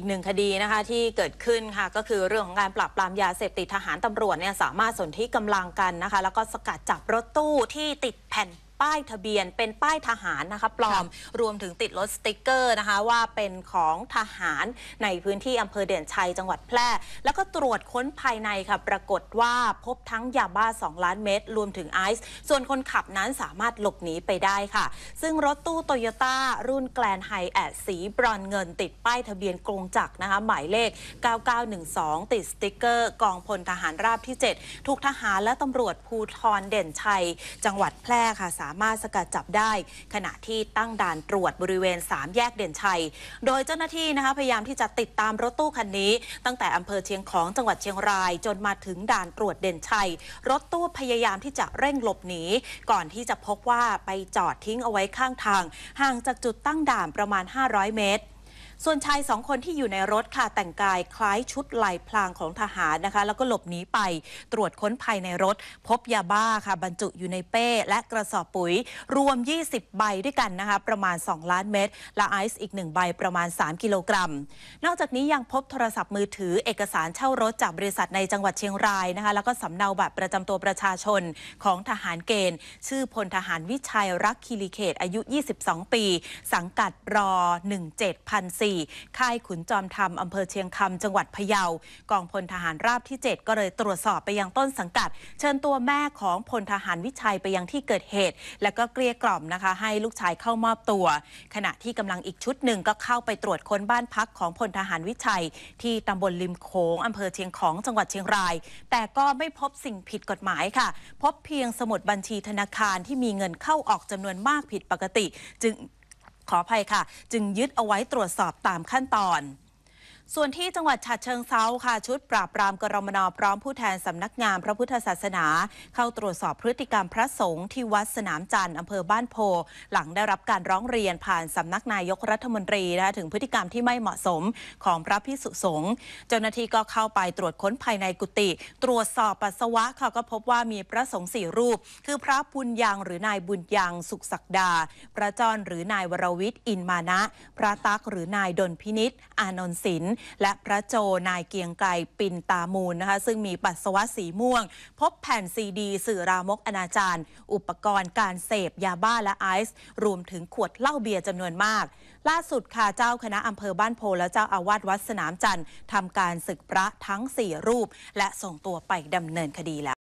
อีกหนึ่งคดีนะคะที่เกิดขึ้นค่ะก็คือเรื่องของการปราบปรามยาเสพติดทหารตำรวจเนี่ยสามารถสนที่กำลังกันนะคะ แล้วก็สกัดจับรถตู้ที่ติดแผ่น ป้ายทะเบียน เป็นป้ายทหารนะคะปลอม รวมถึงติดรถสติกเกอร์นะคะ ว่าเป็นของทหารในพื้นที่อำเภอเด่นชัยจังหวัดแพร่ แล้วก็ตรวจค้นภายในค่ะ ปรากฏว่าพบทั้งยาบ้า 2 ล้านเม็ดรวมถึงไอซ์ส่วนคนขับนั้นสามารถหลบหนีไปได้ค่ะ ซึ่งรถตู้โตโยต้ารุ่นแกลนไฮแอดสีบรอนเงิน ติดป้ายทะเบียนกรงจักรนะคะหมายเลข 9912 ติดสติกเกอร์ กองพลทหารราบที่ 7 ถูกทหารและตำรวจภูทรเด่นชัย จังหวัดแพร่ค่ะสามารถสกัดจับได้ ขณะที่ตั้งด่านตรวจบริเวณ 3 แยกเด่นชัย โดยเจ้าหน้าที่นะคะพยายามที่จะติดตามรถตู้คันนี้ ตั้งแต่อำเภอเชียงของจังหวัดเชียงราย จนมาถึงด่านตรวจเด่นชัย รถตู้พยายามที่จะเร่งหลบหนีก่อนที่จะพบว่าไปจอดทิ้งเอาไว้ข้างทาง ห่างจากจุดตั้งด่านประมาณ 500 เมตร ส่วนชายสองคนที่อยู่ในรถค่ะแต่งกายคล้ายชุดลายพลางของทหารนะคะ แล้วก็หลบหนีไปตรวจค้นภายในรถ พบยาบ้าค่ะ บรรจุอยู่ในเป้และกระสอบปุ๋ย รวม 20 ใบด้วยกันนะคะ ประมาณ 2 ล้านเม็ดและไอซ์อีก 1 ใบประมาณ 3 กิโลกรัม นอกจากนี้ยังพบโทรศัพท์มือถือเอกสารเช่ารถจากบริษัทในจังหวัดเชียงรายนะคะ แล้วก็สำเนาบัตรประจำตัวประชาชนของทหารเกณฑ์ ชื่อพลทหารวิชัยรักคีรีเขตอายุ 22 ปี สังกัดรอ 17004ค่ายขุนจอมธรรมอำเภอเชียงคำจังหวัดพะเยากองพลทหารราบที่ 7 ก็เลยตรวจสอบไปยังต้นสังกัด เชิญตัวแม่ของพลทหารวิชัยไปยังที่เกิดเหตุ และก็เกลี้ยกล่อมนะคะ ให้ลูกชายเข้ามอบตัว ขณะที่กำลังอีกชุดหนึ่งก็เข้าไปตรวจค้นบ้านพักของพลทหารวิชัย ที่ตำบลริมโขงอำเภอเชียงของจังหวัดเชียงราย แต่ก็ไม่พบสิ่งผิดกฎหมายค่ะ พบเพียงสมุดบัญชีธนาคารที่มีเงินเข้าออกจำนวนมากผิดปกติ จึง ขออภัยค่ะ จึงยึดเอาไว้ตรวจสอบตามขั้นตอน ส่วนที่จังหวัดฉะเชิงเซาค่ะ ชุดปราบปรามกรมนพร้อมผู้แทนสำนักงานพระพุทธศาสนา เข้าตรวจสอบพฤติกรรมพระสงฆ์ที่วัดสนามจันทร์อำเภอบ้านโพ หลังได้รับการร้องเรียนผ่านสำนักนายกรัฐมนตรีนะคะถึงพฤติกรรมที่ไม่เหมาะสมของพระพิสุสงฆ์เจ้าหน้าที่ก็เข้าไปตรวจค้นภายในกุฏิตรวจสอบปัสสาวะค่ะก็พบว่ามีพระสงฆ์สี่รูป คือพระบุญยังหรือนายบุญยังสุขศักดา พระจรหรือนายวรวิทย์อินมานะ พระตักหรือนายดนพินิษอานนท์ศิลป์และพระโจนายเกียงไกรปินตามูลนะคะ ซึ่งมีปัสสาวะสีม่วง พบแผ่นซีดี สื่อรามกอนาจารอุปกรณ์การเสพยาบ้าและไอซ์รวมถึงขวดเหล้าเบียร์จำนวนมาก ล่าสุดค่ะเจ้าคณะอำเภอบ้านโพและเจ้าอาวาสวัดสนามจันทร์ทำการศึกพระทั้ง 4 รูป และส่งตัวไปดำเนินคดีแล้ว